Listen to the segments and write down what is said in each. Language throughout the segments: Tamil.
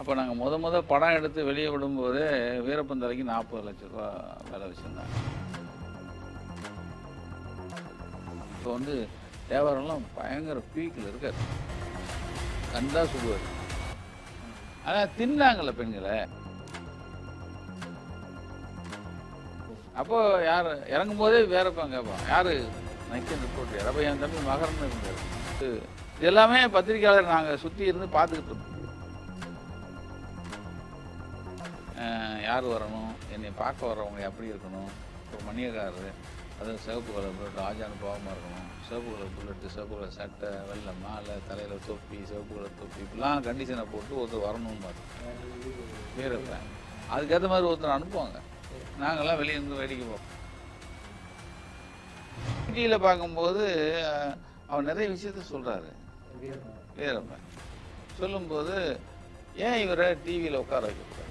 அப்போ நாங்கள் முத முத படம் எடுத்து வெளியே விடும்போதே வீரப்பன் தலைக்கு நாற்பது லட்ச ரூபா வேலை வச்சுருந்தாங்க. இப்போ வந்து தேவாரம்லாம் பயங்கர பீக்கில் இருக்கார். கண்டா சுடுவார் ஆனால் தின்னாங்கல்ல பெண்களை. அப்போ யார் இறங்கும் போதே வேறப்பான் கேட்பான் யார் நைக்கன் ரிப்போர்ட் அப்போ என் தம்பி மகரன் இருந்தார். இது எல்லாமே பத்திரிக்கையாளர் நாங்கள் சுற்றி இருந்து பார்த்துக்கிட்டு இருந்தோம். யார் வரணும்? என்னை பார்க்க வர்றவங்க எப்படி இருக்கணும்? ஒரு மணியக்காரரு அதுவும் சிவப்பு கலர் புல்லட் ராஜான்னு பாவமாக இருக்கணும். சிவப்பு கலர் புல்லட்டு சிவப்பு கலர் சட்டை வெள்ளை மாலை தலையில் தொப்பி சிவப்பு கலர் தொப்பி இப்படிலாம் கண்டிஷனை போட்டு ஒருத்தர் வரணும்னு பார்த்தோம் வீரப்பேன் அதுக்கேற்ற மாதிரி ஒருத்தர் அனுப்புவாங்க. நாங்கள்லாம் வெளியே இருந்து வேடிக்கை பார்ப்போம். டிவியில் பார்க்கும்போது அவர் நிறைய விஷயத்த சொல்கிறாரு வீரப்பன் சொல்லும்போது ஏன் இவரை டிவியில் உட்கார வைக்கக்கூடாது?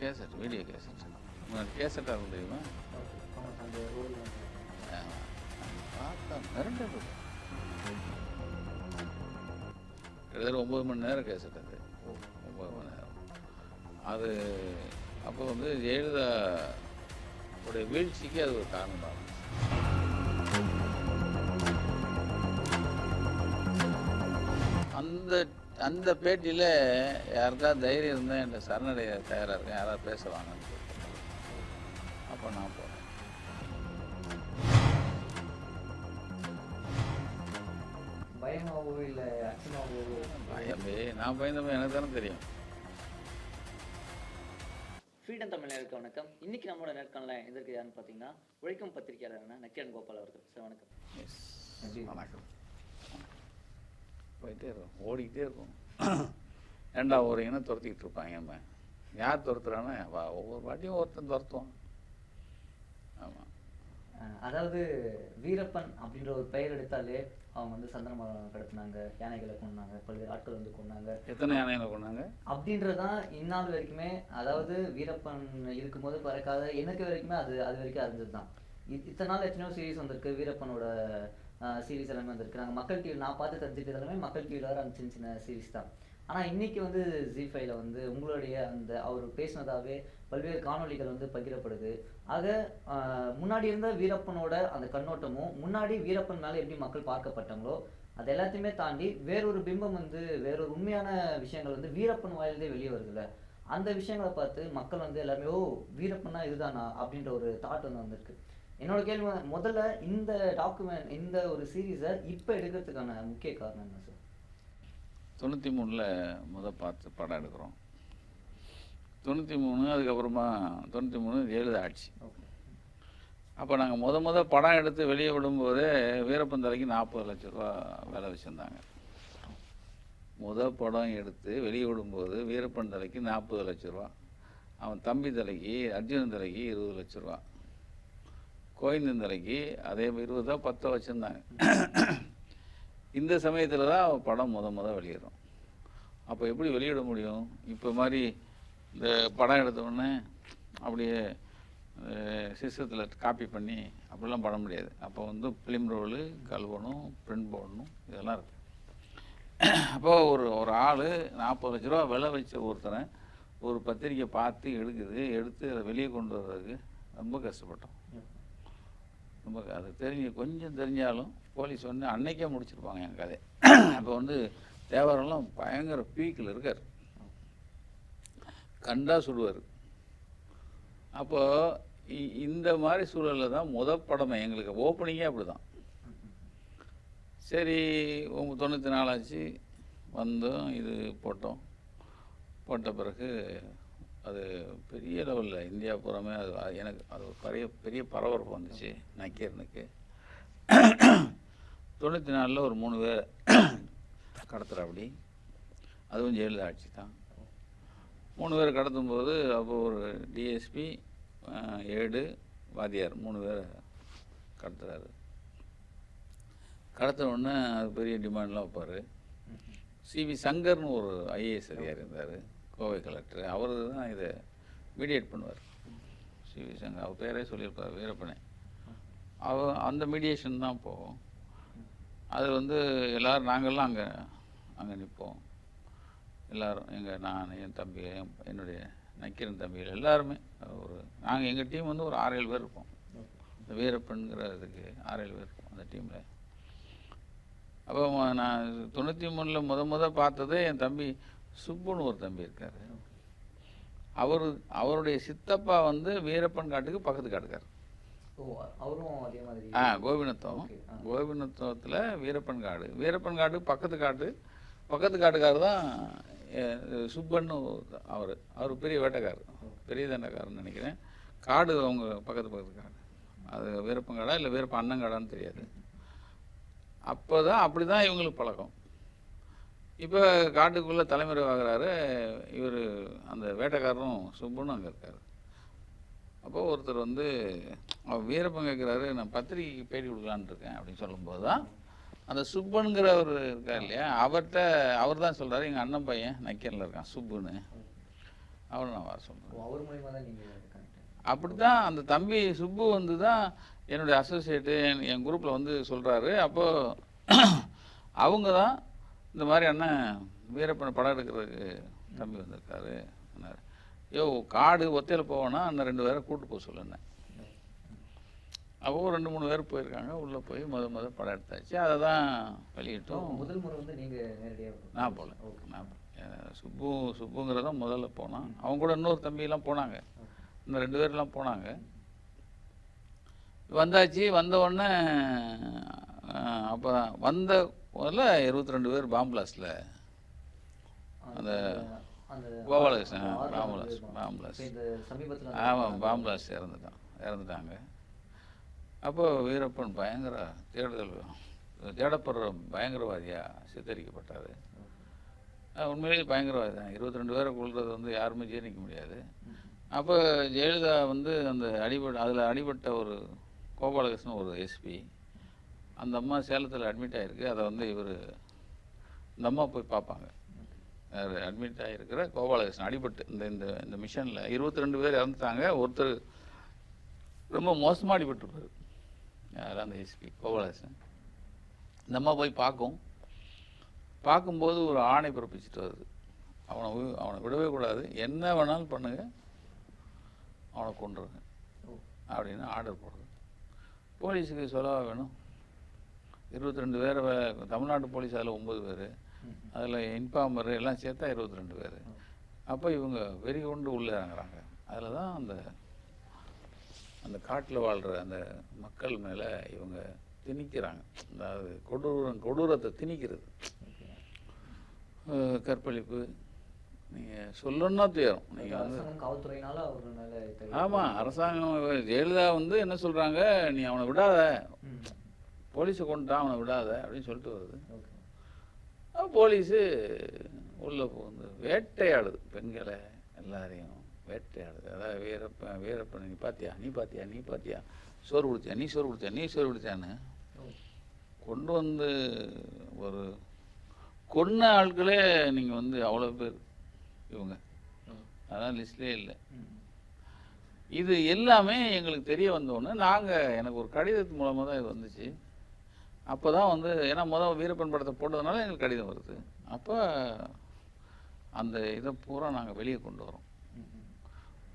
Cassette video cassette. உங்களுக்கு கேசட்டாக இருக்க தெரியுமா? பார்த்தா மிரண்டது கிட்டத்தட்ட ஒம்பது மணி நேரம் கேசட் அது. ஒம்பது மணி நேரம். அது அப்போ வந்து ஜெயலலிதா உடைய வீழ்ச்சிக்கு அது ஒரு காரணம் அந்த அந்த பேட்டியில் யாருக்கா தைரியம் இருந்தால் என்கிட்ட சரணடைய தயாராக இருக்கேன். யாராவது பேசுவாங்கன்னு அப்போ நான் போகிறேன் பயமாவோ இல்லை அச்சமாவோ பயமே நான் பயந்தவன் எனக்கு தானே தெரியும். ஃப்ரீடம் தமிழ் நேருக்கு வணக்கம். இன்னைக்கு நம்மளோட நேர்காணல எதற்கு யாருன்னு பார்த்தீங்கன்னா உழைக்கும் பத்திரிகையாளரான நக்கிரன் கோபால் அவர்கள். சார் வணக்கம்? வணக்கம். போயிட்டே இருக்கும் ஓடிக்கிட்டே இருக்கும். ஏண்டா ஒரு இனம் துரத்திக்கிட்டு இருப்பாங்க நம்ம யார் துரத்துறான்னா ஒவ்வொரு வாட்டியும் ஒருத்தன் துரத்துவான். ஆமாம் அதாவது வீரப்பன் அப்படின்ற ஒரு பெயர் எடுத்தாலே அவங்க வந்து சந்தன மரம் கடத்தினாங்க யானைகளை கொண்டாங்க பல்வேறு ஆட்கள் வந்து கொண்டாங்க எத்தனை யானைகளை கொண்டாங்க அப்படின்றதான் இந்நாள் வரைக்குமே அதாவது வீரப்பன் இருக்கும்போது பறக்காத எனக்கு வரைக்குமே அது அது வரைக்கும் அறிஞ்சது தான் இத்தனை நாள் எத்தனையோ சீரிஸ் வந்திருக்கு வீரப்பனோட சீரிஸ் எல்லாமே வந்திருக்கு. நாங்கள் மக்கள் டிவி நான் பார்த்து தெரிஞ்சுக்கிட்டது எல்லாமே மக்கள் டிவியில் வர அந்த சின்ன சின்ன சீரிஸ் தான். ஆனால் இன்றைக்கி வந்து ஜி ஃபைவ்ல வந்து உங்களுடைய அந்த அவர் பேசினதாகவே பல்வேறு காணொளிகள் வந்து பகிரப்படுது. ஆக முன்னாடி இருந்த வீரப்பனோட அந்த கண்ணோட்டமும் முன்னாடி வீரப்பன் மேலே எப்படி மக்கள் பார்க்கப்பட்டாங்களோ அது எல்லாத்தையுமே தாண்டி வேறொரு பிம்பம் வந்து வேறொரு உண்மையான விஷயங்கள் வந்து வீரப்பன் வாயிலே வெளியே வருதுல்ல. அந்த விஷயங்களை பார்த்து மக்கள் வந்து எல்லாருமே ஓ வீரப்பன்னா இதுதானா? அப்படின்ற ஒரு தாட் வந்து வந்திருக்கு. என்னோட கேள்வி முதல்ல இந்த டாக்குமெண்ட் இந்த ஒரு சீரீஸை இப்போ எடுக்கிறதுக்கான முக்கிய காரணம் என்ன சார் தொண்ணூற்றி மூணில் முத பார்த்து படம் எடுக்கிறோம். தொண்ணூற்றி மூணு அதுக்கப்புறமா தொண்ணூற்றி மூணு ஜெயலலிதா ஆட்சி அப்போ நாங்கள் முத முத படம் எடுத்து வெளியே விடும்போதே வீரப்பன் தலைக்கு நாற்பது லட்ச ரூபா விலை வச்சுருந்தாங்க. முத படம் எடுத்து வெளியே விடும்போது வீரப்பன் தலைக்கு நாற்பது லட்ச ரூபா அவன் தம்பி தலைக்கு அர்ஜுனன் தலைக்கு இருபது லட்ச ரூபா. கோவிந்தன் அதே இருபது தான் பத்தோ வச்சுருந்தாங்க. இந்த சமயத்தில் தான் படம் முத முத வெளியிடும் அப்போ எப்படி வெளியிட முடியும்? இப்போ மாதிரி இந்த படம் எடுத்தோடனே அப்படியே சிஸ்டத்தில் காப்பி பண்ணி அப்படிலாம் பண்ண முடியாது அப்போ வந்து ஃபிலிம் ரோலு கழுவணும் பிரிண்ட் போடணும் இதெல்லாம் இருக்குது அப்போது ஒரு ஒரு ஆள் நாற்பது லட்ச ரூபா விலை வச்ச ஒருத்தனை ஒரு பத்திரிக்கை பார்த்து எடுக்குது எடுத்து அதை வெளியே கொண்டு வர்றதுக்கு ரொம்ப கஷ்டப்பட்டோம். ரொம்ப அது தெரிஞ்சு கொஞ்சம் தெரிஞ்சாலும் போலீஸ் வந்து அன்னைக்கே முடிச்சிருப்பாங்க என் கதை அப்போ வந்து தேவரெல்லாம் பயங்கர பீக்கில் இருக்கார். கண்டா சுடுவார். அப்போது இ- இந்த மாதிரி சூழலில் தான் முத படமே எங்களுக்கு. ஓப்பனிங்கே அப்படி தான் சரி தொண்ணூற்றி நாலாச்சு வந்தோம் இது போட்டோம். போட்ட பிறகு அது பெரிய லெவலில் இந்தியா பூராமே அது அது எனக்கு அது ஒரு பெரிய பெரிய பரபரப்பு வந்துச்சு நக்கீரனுக்கு. தொண்ணூற்றி நாலில் ஒரு மூணு பேர் கடத்துகிறாப்படி அப்படி அதுவும் ஜெயலலிதா ஆட்சி தான். மூணு பேர் கடத்தும்போது அப்போ ஒரு டிஎஸ்பி ஏடு வாத்தியார் மூணு பேர் கடத்துகிறாரு கடத்தின உடனே அது பெரிய டிமாண்ட்லாம் வைப்பார். சிவி சங்கர்னு ஒரு ஐஏஎஸ் அதிகாரி இருந்தார். கோவை கலெக்டர் அவர் தான் இதை மீடியேட் பண்ணுவார். சிவி சங்கர் அவர் பேரே சொல்லியிருப்பார் வீரப்பனே. அவ அந்த மீடியேஷன் தான் போகும் அது வந்து எல்லோரும் நாங்கள்லாம் அங்கே அங்கே நிற்போம். எல்லாரும் எங்கள் நான் என் தம்பி என் என்னுடைய நக்கீரன் தம்பிகள் எல்லாருமே. ஒரு நாங்கள் எங்கள் டீம் வந்து ஒரு ஆறேழு பேர் இருப்போம். இந்த வீரப்பன்கிற இதுக்கு ஆறேழு பேர் இருப்போம் அந்த டீமில் அப்போ நான் தொண்ணூற்றி மூணில் முத முத பார்த்ததே என் தம்பி சுப்புன்னு ஒரு தம்பி இருக்கார். அவர் அவருடைய சித்தப்பா வந்து வீரப்பன் காட்டுக்கு பக்கத்து காட்டுக்கார் ஆ கோபிநத்தம். கோபிநத்தத்தில் வீரப்பன் காடு. வீரப்பன் காடு பக்கத்து காட்டு. பக்கத்து காட்டுக்கார் தான் சுப்பன்னு அவர். அவர் பெரிய வேட்டைக்காரர். பெரிய தண்டைக்காரன்னு நினைக்கிறேன். காடு அவங்க பக்கத்து பக்கத்து காடு. அது வீரப்பன் காடா இல்லை வீரப்பன் அண்ணன் காடான்னு தெரியாது. அப்போ தான் அப்படி தான் இவங்களுக்கு பழக்கம். இப்போ காட்டுக்குள்ளே தலைமுறை ஆகுறாரு இவர் அந்த வேட்டைக்காரரும் சுப்புன்னு அங்கே இருக்கார். அப்போ ஒருத்தர் வந்து அவர் வீரப்பன் கேட்குறாரு நான் பத்திரிக்கைக்கு பேட்டி கொடுக்கலான்னு இருக்கேன் அப்படின்னு சொல்லும்போது தான் அந்த சுப்பனுங்கிறவர் இருக்கார் இல்லையா அவர்கிட்ட அவர் தான் சொல்கிறாரு எங்கள் அண்ணன் பையன் நக்கீரில் இருக்கான் சுப்புன்னு. அவரை நான் வர சொல்கிறேன் அப்படி தான் அந்த தம்பி சுப்பு வந்து தான் என்னுடைய அசோசியேட்டு என் என் குரூப்பில் வந்து சொல்கிறாரு அப்போது அவங்க தான் இந்த மாதிரி அண்ணன் வீரப்பனை படம் எடுக்கிறதுக்கு தம்பி வந்திருக்காரு சொன்னார் யோ காடு ஒத்தையில் போவோன்னா அண்ணன் ரெண்டு பேரை கூட்டு போக சொல்லுன்னேன் அப்போ ரெண்டு மூணு பேர் போயிருக்காங்க உள்ளே போய் முத முத படம் எடுத்தாச்சு. அதை தான் வெளியிட்டோம். முதல் முறை வந்து நீங்க நேரடியா நான் போகல நான் சுப்பு சுப்புங்கிறதான் முதல்ல போனான். அவங்க கூட இன்னொரு தம்பியெல்லாம் போனாங்க. இந்த ரெண்டு பேர்லாம் போனாங்க. வந்தாச்சு வந்த உடனே அப்போ வந்த முதல்ல இருபத்தி ரெண்டு பேர் பாம்பிளாஸில் அந்த அந்த கோபாலகிருஷ்ணன். இப்ப இந்த சமீபத்துல ஆமாம் பாம்பிளாஸ் இறந்துட்டான் இறந்துட்டாங்க. அப்போ வீரப்பன் பயங்கர தேடுதல் தேடப்படுற பயங்கரவாதியாக சித்தரிக்கப்பட்டார். உண்மையிலேயே பயங்கரவாதி தான் இருபத்தி ரெண்டு பேரை கொள்வது வந்து யாருமே ஜீரணிக்க முடியாது. அப்போ ஜெயலலிதா வந்து அந்த அடிபட்ட அதில் அடிபட்ட ஒரு கோபாலகிருஷ்ணன் ஒரு எஸ்பி அந்த அம்மா சேலத்தில் அட்மிட் ஆகிருக்கு அதை வந்து இவர் இந்த அம்மா போய் பார்ப்பாங்க அட்மிட் ஆகிருக்கிற கோபாலகிருஷ்ணன் அடிபட்டு. இந்த இந்த இந்த மிஷனில் இருபத்தி ரெண்டு பேர் இறந்துட்டாங்க. ஒருத்தர் ரொம்ப மோசமாக அடிபட்டிருப்பார். யார்? அந்த எஸ்பி கோபாலகிருஷ்ணன். இந்த அம்மா போய் பார்க்கும். பார்க்கும்போது ஒரு ஆணை பிறப்பிச்சுட்டு வருது. அவனை அவனை விடவே கூடாது. என்ன வேணாலும் பண்ணுங்க. அவனை கொண்டுருங்க. அப்படின்னு ஆர்டர் போடுறது போலீஸுக்கு சொல்லவா வேணும். இருபத்தி ரெண்டு பேர் தமிழ்நாட்டு போலீஸ் அதில் ஒம்பது பேர். அதில் இன்ஃபார்மர் எல்லாம் சேர்த்தா இருபத்தி ரெண்டு பேர். அப்போ இவங்க வெறி கொண்டு உள்ளே இறங்குறாங்க. அதில் தான் அந்த அந்த காட்டில் வாழ்கிற அந்த மக்கள் மேலே இவங்க திணிக்கிறாங்க. அதாவது கொடூரம் கொடூரத்தை திணிக்கிறது. கற்பழிப்பு. நீங்கள் சொல்லணும்னா துயரம். நீங்கள் வந்து காவல்துறையினால ஆமாம் அரசாங்கம் ஜெயலலிதா வந்து என்ன சொல்கிறாங்க நீ அவனை விடாத. போலீஸை கொண்டுட்டான் அவனை விடாத அப்படின்னு சொல்லிட்டு வருது. போலீஸு உள்ளே வந்து வேட்டையாடுது பெண்களை எல்லாரையும் வேட்டையாடுது. அதாவது வீரப்பன் வீரப்பன் நீ பாத்தியா? நீ பாத்தியா? நீ பாத்தியா? சோறு குடிச்சியா? நீ சோறு குடிச்சியா? நீ சோறு குடிச்சான்னு ஓ. கொண்டு வந்து ஒரு கொன்ன ஆட்களே நீங்கள் வந்து அவ்வளோ பேர் இவங்க. அதான் லிஸ்ட்லேயே இல்லை. இது எல்லாமே எங்களுக்கு தெரிய வந்தோடனே நாங்கள் எனக்கு ஒரு கடிதத்து மூலமாக தான் இது வந்துச்சு. அப்போ தான் வந்து ஏன்னா முதல் வீரப்பன் படத்தை போட்டதுனால எங்களுக்கு கடிதம் வருது. அப்போ அந்த இதை பூரா நாங்கள் வெளியே கொண்டு வரோம்.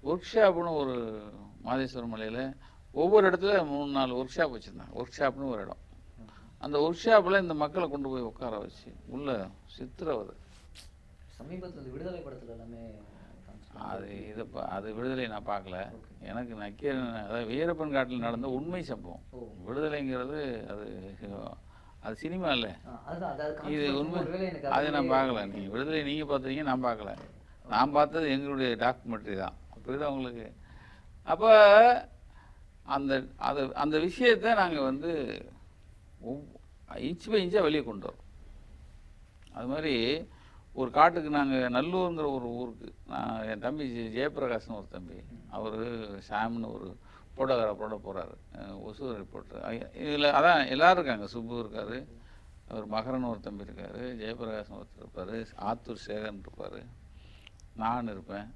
ஒர்க் ஷாப்னு ஒரு மாதேஸ்வரம் மலையில் ஒவ்வொரு இடத்துல மூணு நாலு ஒர்க் ஷாப் வச்சுருந்தாங்க. ஒர்க் ஷாப்னு ஒரு இடம். அந்த ஒர்க் ஷாப்பில் இந்த மக்களை கொண்டு போய் உட்கார வச்சு உள்ள சித்திரவதை. சமீபத்தில் விடுதலை படத்தில் எல்லாமே அது இதை பா அது விடுதலை நான் பார்க்கல. எனக்கு நக்கீரன் அதாவது வீரப்பன் காட்டில் நடந்த உண்மை சம்பவம். விடுதலைங்கிறது அது அது சினிமா இல்லை. இது உண்மை. அதை நான் பார்க்கல. நீங்கள் விடுதலை நீங்கள் பார்த்துருக்கீங்க நான் பார்க்கல. நான் பார்த்தது எங்களுடைய டாக்குமெண்ட்ரி தான். புரியுதா உங்களுக்கு? அப்போ அந்த அது அந்த விஷயத்தை நாங்கள் வந்து இன்ச் பை இன்ச்சாக வெளியே கொண்டு வரோம். அது மாதிரி ஒரு காட்டுக்கு நாங்கள் நல்லூருங்கிற ஒரு ஊருக்கு நான் என் தம்பி ஜெயபிரகாஷ்னு ஒரு தம்பி அவர் சாம்னு ஒரு ஃபோட்டோகிராஃபரோட போகிறாரு ஒசூர் ரிப்போர்ட்டர் இதில் அதான் எல்லோரும் இருக்காங்க. சுப்பு இருக்கார் அவர் மகரன் ஒரு தம்பி இருக்கார் ஜெயபிரகாஷ் ஒருத்தர் இருப்பார் ஆத்தூர் சேகரன் இருப்பார் நான் இருப்பேன்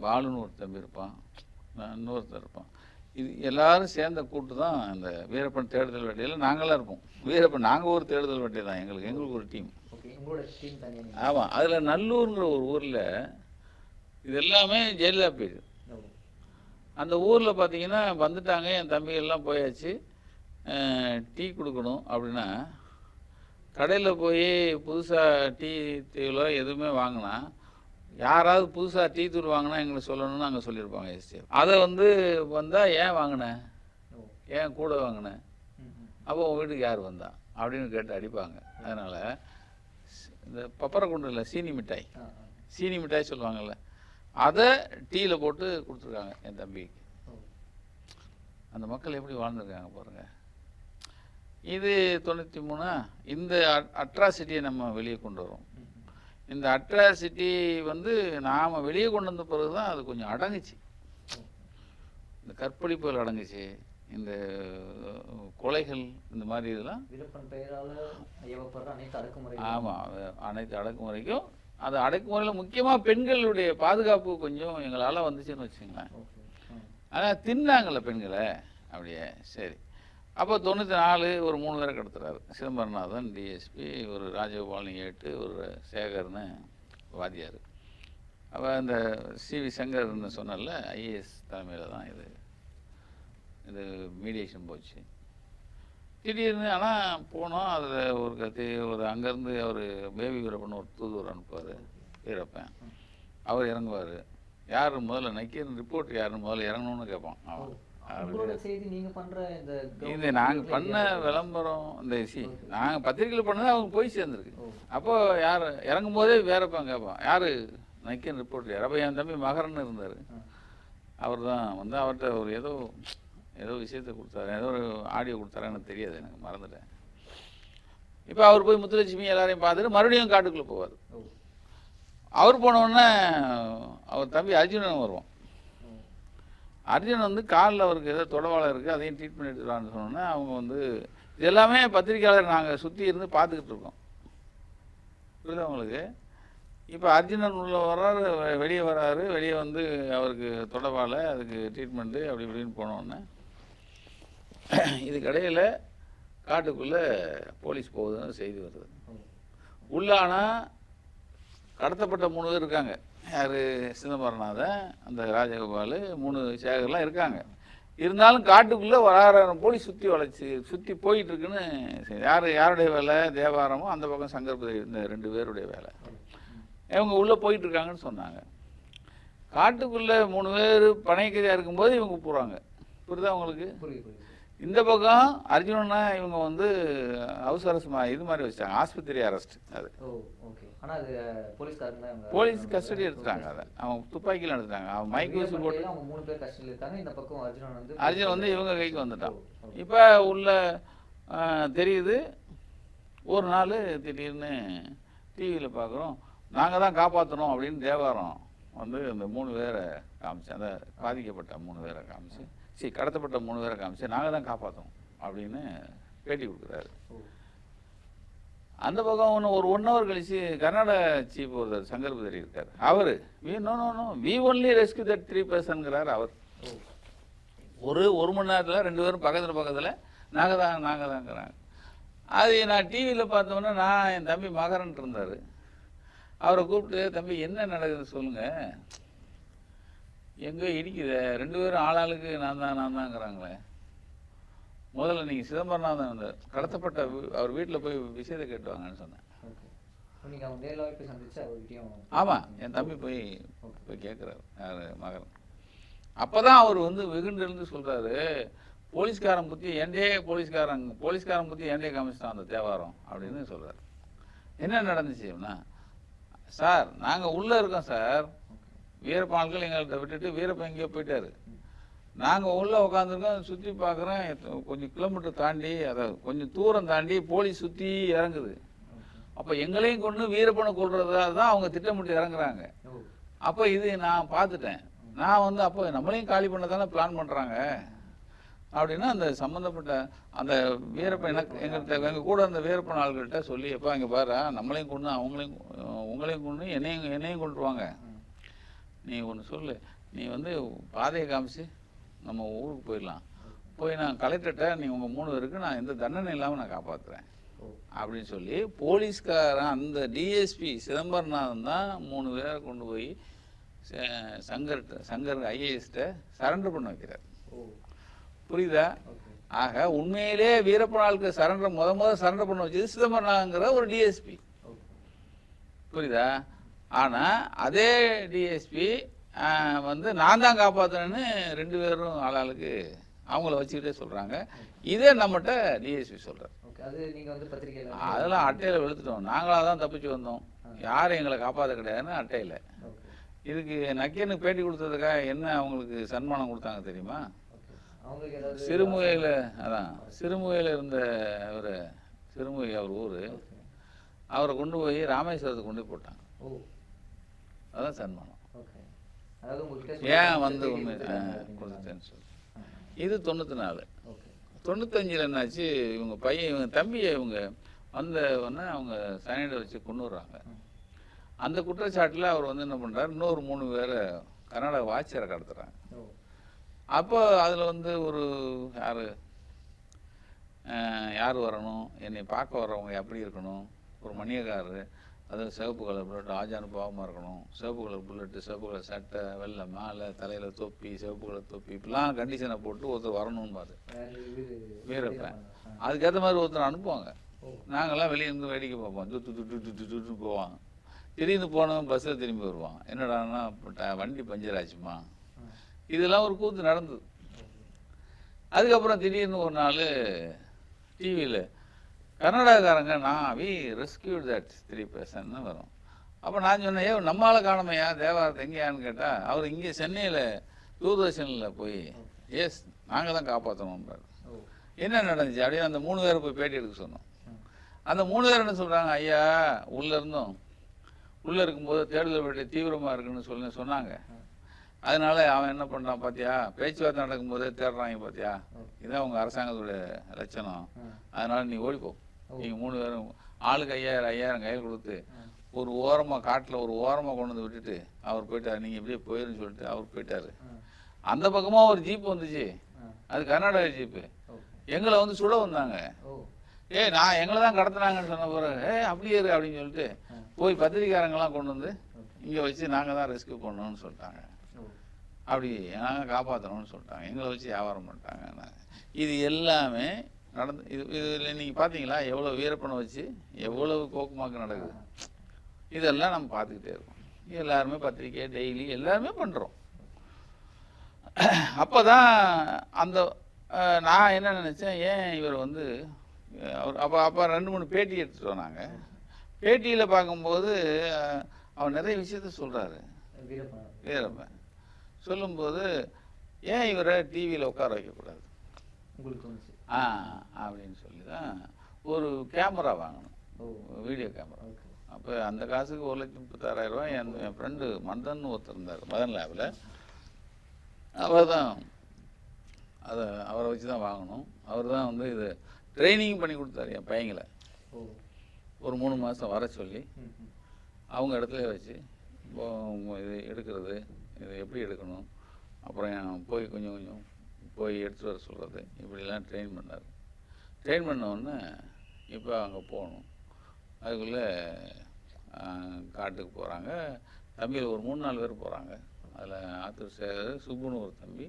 பாலுன்னு ஒரு தம்பி இருப்பான் நான் இன்னொருத்தர் இருப்பான். இது எல்லாரும் சேர்ந்த கூட்டு தான் இந்த வீரப்பன் தேடுதல் வேட்டையில் நாங்களாம் இருப்போம். வீரப்பன் நாங்கள் ஒரு தேடுதல் வேட்டை தான். எங்களுக்கு எங்களுக்கு ஒரு டீம். ஆமாம் அதில் நல்லூருங்கிற ஒரு ஊரில் இது எல்லாமே ஜெயலலிதா பேர் அந்த ஊரில் பார்த்தீங்கன்னா வந்துட்டாங்க என் தம்பிகள்லாம் போயாச்சு. டீ கொடுக்கணும் அப்படின்னா கடையில் போய் புதுசாக டீ தூளோ எதுவுமே வாங்கினா யாராவது புதுசாக டீ தூள் வாங்கினா எங்களை சொல்லணும்னு அங்கே சொல்லியிருப்பாங்க எஸ்டிஎஃப் அதை வந்து வந்தால் ஏன் வாங்கினேன் ஏன் கூட வாங்கினேன் அப்போ உங்கள் வீட்டுக்கு யார் வந்தா? அப்படின்னு கேட்டு அடிப்பாங்க. அதனால் இந்த பப்பரக்குண்டு இல்லை சீனி மிட்டாய். சீனி மிட்டாய் சொல்லுவாங்கல்ல அதை டீயில் போட்டு கொடுத்துருக்காங்க என் தம்பிக்கு. அந்த மக்கள் எப்படி வாழ்ந்துருக்காங்க பாருங்க. இது தொண்ணூற்றி மூணா இந்த அட்ராசிட்டியை நம்ம வெளியே கொண்டு வரோம். இந்த அட்ராசிட்டி வந்து நாம் வெளியே கொண்டு வந்த பிறகு தான் அது கொஞ்சம் அடங்குச்சு. இந்த கற்பழிப்புகள் அடங்குச்சு இந்த கொலைகள் இந்த மாதிரி இதெல்லாம். பெயரால ஏவப்படுற அனைத்து அடக்குமுறை ஆமாம் அனைத்து அடக்குமுறைக்கும் அது அடக்குமுறையில் முக்கியமாக பெண்களுடைய பாதுகாப்பு கொஞ்சம் எங்களால் வந்துச்சுன்னு வச்சுங்களேன். அதான் தின்னாங்கல்ல பெண்களை அப்படியே சரி. அப்போ தொண்ணூற்றி நாலு ஒரு மூணு பேரை கடத்துறாரு. சிதம்பரநாதன் டிஎஸ்பி ஒரு ராஜகோபாலன் ஏட்டு ஒரு சேகர்னு வாத்தியார். அப்போ இந்த சிவி சங்கர்னு சொன்னல ஐஏஎஸ் தலைமையில் தான் இது. இது மீடியேஷன் போச்சு. திடீர்னு ஆனால் போனோம் அதில் ஒரு கத்தி ஒரு அங்கேருந்து அவர் பேபி வீரப்பன் ஒரு தூதுவர் அனுப்புவார் வீரப்பன். அவர் இறங்குவார். யார் முதல்ல? நக்கீரன் ரிப்போர்ட் யாருன்னு முதல்ல இறங்கணும்னு கேட்பான் அவன். செய்தி நீங்க பண்ற இந்த இது நாங்கள் பண்ண விளம்பரம் இந்த சி நாங்கள் பத்திரிக்கையில் பண்ணது அவங்க போய் சேர்ந்துருக்கு. ஓ. அப்போ யார் இறங்கும் போதே வேறப்பான் கேட்பான் யார்? நக்கீரன் ரிப்போர்ட் யார் அப்போ என் தம்பி மகரன் இருந்தார். அவர் தான் வந்து அவர்கிட்ட ஒரு ஏதோ ஏதோ விஷயத்தை கொடுத்தாரு. ஏதோ ஒரு ஆடியோ கொடுத்தாரு எனக்கு தெரியாது எனக்கு மறந்துட்டேன். இப்போ அவர் போய் முத்துலட்சுமி எல்லாரையும் பார்த்துட்டு மறுபடியும் காட்டுக்குள்ளே போவார். அவர் போன உடனே அவர் தம்பி அர்ஜுனன் வருவான். ஓ அர்ஜுன் வந்து காலில் அவருக்கு ஏதோ தொடவாளம் இருக்குது அதையும் ட்ரீட்மெண்ட் எடுத்துக்கலான்னு சொன்னோன்னே அவங்க வந்து இது எல்லாமே பத்திரிக்கையாளர் நாங்கள் சுற்றி இருந்து பார்த்துக்கிட்டு இருக்கோம். புரியுது அவங்களுக்கு இப்போ அர்ஜுனன் உள்ளே வர்றாரு வெளியே வர்றாரு வெளியே வந்து அவருக்கு தொடவால அதுக்கு ட்ரீட்மெண்ட்டு அப்படி இப்படின்னு போனோடனே இதுக்கடையில் காட்டுக்குள்ளே போலீஸ் போகுதுன்னு செய்தி வருது. உள்ளானா கடத்தப்பட்ட மூணு பேர் இருக்காங்க. யார்? சிதம்பரநாதன் அந்த ராஜகோபால் மூணு சேகர்லாம் இருக்காங்க. இருந்தாலும் காட்டுக்குள்ளே வராரம் போலீஸ் சுற்றி வளைச்சி சுற்றி போயிட்டுருக்குன்னு யார் யாருடைய வேலை? தேவாரமோ அந்த பக்கம் சங்கர்பதி இந்த ரெண்டு பேருடைய வேலை. இவங்க உள்ளே போயிட்டுருக்காங்கன்னு சொன்னாங்க. காட்டுக்குள்ளே மூணு பேர் பனைக்கதியாக இருக்கும்போது இவங்க போகிறாங்க புரியுதா உங்களுக்கு? புரியுது. இந்த பக்கம் அர்ஜுனனா இவங்க வந்து அவசர சும்மா இது மாதிரி வச்சாங்க ஆஸ்பத்திரி அரெஸ்ட் அது. போலீஸ் கஸ்டடி எடுத்துட்டாங்க அதை. அவன் துப்பாக்கியில் எடுத்துட்டாங்க. அவன் மைக் ஊசி போட்டு மூணு பேர் கஸ்டடியில் இருக்காங்க. இந்த பக்கம் அர்ஜுனன் வந்து அர்ஜுன் வந்து இவங்க கைக்கு வந்துட்டான். இப்போ உள்ள தெரியுது. ஒரு நாள் திடீர்னு டிவியில் பார்க்குறோம் நாங்கள் தான் காப்பாற்றணும் அப்படின்னு தேவாரம் வந்து இந்த மூணு பேரை காமிச்சு அந்த பாதிக்கப்பட்ட மூணு பேரை காமிச்சு சரி கடத்தப்பட்ட மூணு பேரை காமிச்சு நாங்கள் தான் காப்பாற்றோம் அப்படின்னு பேட்டி கொடுக்குறாரு. அந்த பக்கம் ஒன்று ஒரு ஒன் ஹவர் கழிச்சு கர்நாடக சீஃப் ஒருத்தர் சங்கர்பதி இருக்கார். அவர் we know know know we only rescue that three பர்சன்கிறார் அவர். ஒரு ஒரு மணி நேரத்தில் ரெண்டு பேரும் பக்கத்தில் பக்கத்தில் நாங்கள் தான் நாங்கள் தாங்கிறாங்க. அது நான் டிவியில் பார்த்தோன்னா நான் என் தம்பி மகரன் இருந்தார். அவரை கூப்பிட்டு தம்பி என்ன நடக்குதுன்னு சொல்லுங்கள் எங்கே இடிக்குதே? ரெண்டு பேரும் ஆளாளுக்கு நான் தான் நான் தாங்கிறாங்களே முதல்ல நீங்கள் சிதம்பரநாதன் வந்தார். கடத்தப்பட்ட அவர் வீட்டில் போய் விஷயத்தை கேட்டுவாங்கன்னு சொன்னேன். ஆமாம் என் தம்பி போய் போய் கேட்குறாரு யார் மகன். அப்போ தான் அவர் வந்து வெகுண்டெழுந்து சொல்கிறாரு போலீஸ்காரன் புத்தி ஏண்டே போலீஸ்காரன் போலீஸ்காரன் புத்தி ஏண்டே காமிச்சிட்டான் அந்த தேவாரம்? அப்படின்னு சொல்கிறார் என்ன நடந்துச்சுன்னா சார் நாங்கள் உள்ளே இருக்கோம் சார். வீரப்பாள்கள் எங்கள்கிட்ட விட்டுட்டு வீரப்பன் எங்கேயோ போயிட்டார். நாங்கள் உள்ளே உட்காந்துருக்கோம் சுற்றி பார்க்குறோம் கொஞ்சம் கிலோமீட்டர் தாண்டி அதாவது கொஞ்சம் தூரம் தாண்டி போலீஸ் சுற்றி இறங்குது. அப்போ எங்களையும் கொண்டு வீரப்பனை கொள்றதா தான் அவங்க திட்டமிட்டு இறங்குறாங்க. அப்போ இது நான் பார்த்துட்டேன். நான் வந்து அப்போ நம்மளையும் காலி பண்ண தானே பிளான் பண்ணுறாங்க அப்படின்னா அந்த சம்மந்தப்பட்ட அந்த வீரப்பன் எனக்கு எங்கள்கிட்ட எங்கள் கூட இருந்த வீரப்பன் ஆள்கள்கிட்ட சொல்லி எப்போ இங்கே பாரு நம்மளையும் கொண்டு அவங்களையும் உங்களையும் கொண்டு என்னையும் என்னையும் கொண்டுருவாங்க நீ ஒன்று சொல்லு. நீ வந்து பாதையை காமிச்சு நம்ம ஊருக்கு போயிடலாம். போய் நான் கலெக்டர்கிட்ட நீ உங்கள் மூணு பேருக்கு நான் எந்த தண்டனை இல்லாமல் நான் காப்பாற்றுறேன் அப்படின்னு சொல்லி போலீஸ்காரன் அந்த டிஎஸ்பி சிதம்பரநாதன் தான் மூணு பேரை கொண்டு போய் ச- சங்கர்கிட்ட சங்கர் ஐஏஎஸ்கிட்ட சரண்டர் பண்ண வைக்கிறார். புரியுதா? ஆக உண்மையிலே வீரப்பனாளுக்கு சரண்டர் முத முத சரண்டர் பண்ண வச்சது சிதம்பரநாதங்கிற ஒரு டிஎஸ்பி புரியுதா? ஆனால் அதே டிஎஸ்பி வந்து நான் தான் காப்பாற்றுறேன்னு ரெண்டு பேரும் ஆளாளுக்கு அவங்கள வச்சுக்கிட்டே சொல்கிறாங்க இதே நம்மகிட்ட டிஎஸ்பி சொல்கிறார் அதெல்லாம் அட்டையில் வெளுத்துட்டோம் நாங்களாக தான் தப்பிச்சு வந்தோம். யாரும் எங்களை காப்பாற்ற கிடையாதுன்னு அட்டையில். இதுக்கு நக்கீரனுக்கு பேட்டி கொடுத்ததுக்காக என்ன அவங்களுக்கு சன்மானம் கொடுத்தாங்க தெரியுமா? சிறுமுகையில் அதான். சிறுமுகையில் இருந்த அவர் சிறுமுகை அவர் ஊர். அவரை கொண்டு போய் ராமேஸ்வரத்துக்கு கொண்டு போய் போட்டாங்க. அதான் சன்மானம் ஏன் வந்து உண்மை கொடுத்துட்டேன்னு சொல்லி இது தொண்ணூற்றி நாலு தொண்ணூத்தஞ்சில் என்னாச்சு இவங்க பையன் இவங்க தம்பியை இவங்க வந்த உடனே அவங்க சனிடை வச்சு கொண்டு வர்றாங்க. அந்த குற்றச்சாட்டில் அவர் வந்து என்ன பண்ணுறாரு இன்னொரு மூணு பேரை கர்நாடக வாட்சியரை கடத்துறாங்க. அப்போ அதில் வந்து ஒரு யார்? யார் வரணும்? என்னை பார்க்க வர்றவங்க எப்படி இருக்கணும்? ஒரு மணியக்காரரு. அதில் சிவப்பு கலர் புல்லட் ஆஜானுபாவமாக இருக்கணும். சிவப்பு கலர் புல்லட்டு சிவப்பு கலர் சட்டை வெள்ளை மாலை தலையில் தொப்பி சிவப்பு கலர் தொப்பி இப்படிலாம் கண்டிஷனை போட்டு ஒருத்தர் வரணும்னு பார்த்து வீரப்பேன் அதுக்கேற்ற மாதிரி ஒருத்தர் அனுப்புவாங்க. நாங்கள்லாம் வெளியே இருந்து வேடிக்கை பார்ப்போம். துட்டு துட்டு துட்டு துட்டு போவாங்க. திடீர்னு போனவன் பஸ்ஸில் திரும்பி வருவான். என்னடான்னா வண்டி பஞ்சர் ஆச்சுமா? இதெல்லாம் ஒரு கூத்து நடந்தது. அதுக்கப்புறம் திடீர்னு ஒரு நாள் டிவியில் கர்நாடகாக்காரங்க நான் வி ரெஸ்கியூட் தட் த்ரீ பர்சன்னு வரும். அப்போ நான் சொன்னேன் ஏ நம்மளால காணமையா? தேவாரத்தை எங்கேயான்னு கேட்டால் அவர் இங்கே சென்னையில் தூர்தர்ஷனில் போய் எஸ் நாங்கள் தான் காப்பாற்றணும்ன்றார் என்ன நடந்துச்சு? அப்படியே அந்த மூணு பேரை போய் பேட்டி எடுக்க சொன்னோம். அந்த மூணு பேர் என்ன சொல்கிறாங்க ஐயா உள்ளேருந்தும் உள்ளே இருக்கும்போது தேடுதல் வேட்டை தீவிரமாக இருக்குன்னு சொல்லி சொன்னாங்க. அதனால அவன் என்ன பண்ணுறான் பார்த்தியா பேச்சுவார்த்தை நடக்கும்போதே தேடுறாங்க பார்த்தியா இதுதான் உங்கள் அரசாங்கத்தோட லட்சணம். அதனால் அதனால நீ ஓடிப்போம் நீங்கள் மூணு பேரும் ஆளுக்கு ஐயாயிரம் ஐயாயிரம் கையில் கொடுத்து. ஒரு ஓரமாக காட்டில் ஒரு ஓரமாக கொண்டு வந்து விட்டுட்டு அவர் போயிட்டார். நீங்கள் இப்படியே போயிருன்னு சொல்லிட்டு அவர் போயிட்டாரு. அந்த பக்கமாக ஒரு ஜீப் வந்துச்சு. அது கர்நாடகா ஜீப்பு. எங்களை வந்து சுட வந்தாங்க. ஏய் நான் எங்களை தான் கடத்துனாங்கன்னு சொன்ன பிறகு ஏ அப்படியே இரு அப்படின்னு சொல்லிட்டு. போய் பத்திரிக்காரங்கெல்லாம் கொண்டு வந்து இங்கே வச்சு நாங்கள் தான் ரெஸ்க்யூ பண்ணணும்னு சொல்லிட்டாங்க. அப்படி நாங்கள் காப்பாற்றணும்னு சொல்லிட்டாங்க. எங்களை வச்சு வியாபாரம் பண்ணிட்டாங்க. இது எல்லாமே நடந்து இது இதில் நீங்கள் பார்த்தீங்களா எவ்வளோ வீரப்பனை வச்சு எவ்வளவு கோக்குமாக்கு நடக்குது. இதெல்லாம் நம்ம பார்த்துக்கிட்டே இருக்கோம். எல்லாருமே பத்திரிக்கை டெய்லி எல்லாருமே பண்ணுறோம் அப்போ தான் அந்த நான் என்ன நினச்சேன் ஏன் இவர் வந்து அவர் அப்போ அப்போ ரெண்டு மூணு பேட்டி எடுத்துட்டோம் நாங்கள் பேட்டியில் பார்க்கும்போது அவர் நிறைய விஷயத்த சொல்கிறாரு வீரப்பன். சொல்லும்போது ஏன் இவரை டிவியில் உட்கார வைக்கக்கூடாது? உங்களுக்கு அப்படின்னு சொல்லி தான் ஒரு கேமரா வாங்கணும். ஓ. Video camera. அப்போ அந்த காசுக்கு ஒரு லட்சம் முப்பத்தாறாயிரம் ரூபாய் என் என் ஃப்ரெண்டு மந்தன் ஒருத்தர் இருந்தார் மதன் லேபில் அவர் தான் அதை அவரை வச்சு தான் வாங்கணும். அவர் தான் வந்து இது ட்ரைனிங் பண்ணி கொடுத்தாரு என் பையங்களை ஒரு மூணு மாதம் வர சொல்லி. அவங்க இடத்துல வச்சு இப்போ இது எடுக்கிறது இது எப்படி எடுக்கணும்? அப்புறம் போய் கொஞ்சம் கொஞ்சம் போய் எடுத்துகிட்டு வர சொல்கிறது இப்படிலாம் ட்ரெயின் பண்ணார். ட்ரெயின் பண்ண உடனே இப்போ அங்கே போகணும். அதுக்குள்ளே காட்டுக்கு போகிறாங்க தம்பியில் ஒரு மூணு நாலு பேர் போகிறாங்க அதில் ஆத்தூர் சேகர் சுப்புன்னு ஒரு தம்பி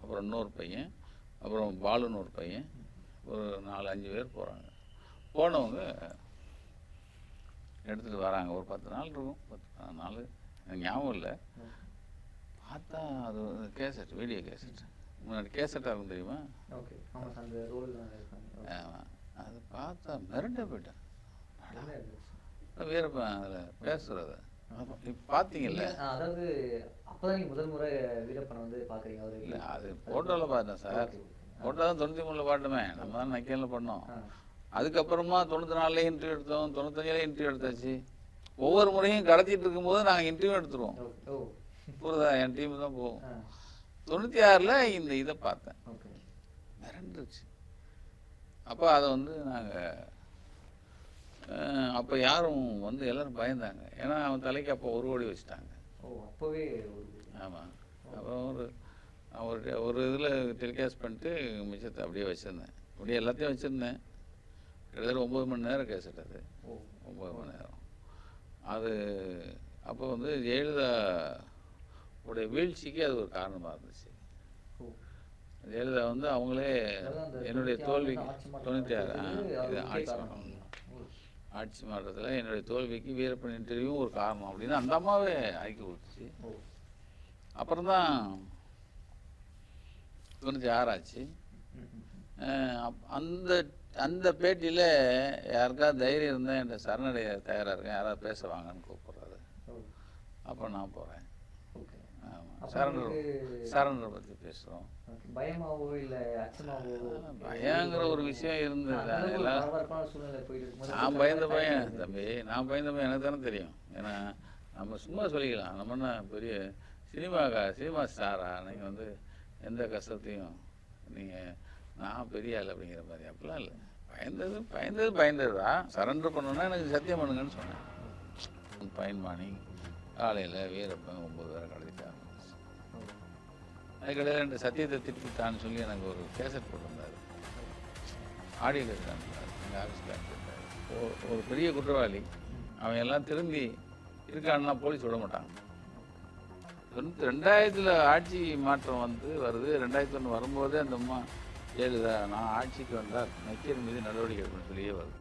அப்புறம் இன்னொரு பையன் அப்புறம் பாலுன்னு ஒரு பையன் ஒரு நாலு அஞ்சு பேர் போகிறாங்க போனவங்க எடுத்துகிட்டு வராங்க. ஒரு பத்து நாள் இருக்கும். பத்து நாள். ஞாபகம் இல்லை. பார்த்தா அது கேசட் வீடியோ கேசட் முன்னாடி கேசட்டாக இருக்கும் தெரியுமா? ஓகே. ஆமாம். அது பார்த்தா மிரண்ட போயிட்டேன்? வீரப்பன் அதில் பேசுகிறத பார்த்தீங்கல்ல அதாவது அப்பதான் முதல் முறை வீரப்பனை வந்து பாக்குறீங்க அவரு இல்லை அது ஃபோட்டோவில் பார்த்தேன் சார். ஃபோட்டோ தான் தொண்ணூற்றி மூணில் பாட்டுமே. நம்ம தான் நக்கேலில் பண்ணோம். அதுக்கப்புறமா தொண்ணூற்றி நாலுல இன்டர்வியூ எடுத்தோம். தொண்ணூத்தஞ்சில் இன்டர்வியூ எடுத்தாச்சு. ஒவ்வொரு முறையும் கடத்திட்டு இருக்கும்போது நாங்கள் இன்டர்வியூ எடுத்துருவோம். புரியுதா? என் டீம் தான் போவோம் தொண்ணூற்றி ஆறில் இந்த இதை பார்த்தேன். மிரண்டுருச்சு. அப்போ அதை வந்து நாங்கள் அப்போ யாரும் வந்து எல்லாரும் பயந்தாங்க. ஏன்னா அவன் தலைக்கு அப்போ ஒரு கோடி வச்சுட்டாங்க. ஓ அப்பவே ஆமாம் அப்போ ஒரு நான் ஒரு இதில் டெலிகாஸ்ட் பண்ணிட்டு மிச்சத்தை அப்படியே வச்சுருந்தேன். அப்படியே எல்லாத்தையும் வச்சுருந்தேன். கிட்டத்தட்ட ஒம்பது மணி நேரம் கேசட் அது. ஓ. ஒம்பது மணி நேரம். அது அப்போ வந்து ஜெயலலிதா உடைய வீழ்ச்சிக்கு அது ஒரு காரணமாக இருந்துச்சு. ஜெயலலிதா வந்து அவங்களே என்னுடைய 96 தோல்விக்கு தொண்ணூற்றி ஆறு இது ஆட்சி. மாற்றம். ஆட்சி மாற்றத்தில் என்னுடைய தோல்விக்கு வீரப்பன் இன்டர்வியூவும் ஒரு காரணம் அப்படின்னு அந்த அம்மாவே ஆக்கி கொடுத்துச்சு. அப்புறம் தான் தொண்ணூற்றி ஆறாச்சு. அந்த அந்த பேட்டியில் யாருக்காவது தைரியம் இருந்தால் என்கிட்ட சரணடைய தயாராக இருக்கேன். யாராவது பேச வாங்கன்னு கூப்பிட்றாரு. அப்போ நான் போகிறேன் உங்களுக்கு- சரண்டரை பற்றி பேசுகிறோம். பயமாவோ இல்ல அச்சமாவோ பயங்கிற ஒரு விஷயம் இருந்தது. நான் பயந்த பையன். தம்பி நான் பயந்த பையன் எனக்கு தானே தெரியும். ஏன்னா நம்ம சும்மா சொல்லிக்கலாம். நம்ம என்ன பெரிய சினிமா சினிமா ஸ்டாரா? நீங்கள் வந்து எந்த கஷ்டத்தையும் நீங்கள் நான் பெரிய ஆள் அப்படிங்கிற மாதிரி. அப்படிலாம் இல்லை. பயந்தது பயந்தது பயந்தது தான் சரண்டர் பண்ணணுன்னா எனக்கு சத்தியம் பண்ணுங்கன்னு சொன்னேன். பயன்மானி காலையில் வீரப்பன் ஒம்பது பேரை கடத்திட்டாங்க. அதுக்கடையில் ரெண்டு சத்தியத்தை திட்டான்னு சொல்லி எனக்கு ஒரு கேசட் போட்டிருந்தார். ஆடியோ கேசட் அனுப்பினார் எங்கள் ஆஃபீஸில் அனுப்பிட்டார் ஒரு பெரிய குற்றவாளி. அவன் எல்லாம் திரும்பி இருக்கான்னா போலீஸ் விட மாட்டாங்க ரெண்டாயிரத்தில் ஆட்சி மாற்றம் வந்து வருது. ரெண்டாயிரத்தி ஒன்று வரும்போதே அந்த அம்மா ஜெயலலிதா நான் ஆட்சிக்கு வந்தால் நக்கீர் மீது நடவடிக்கை எடுக்கணும்னு சொல்லியே வருது.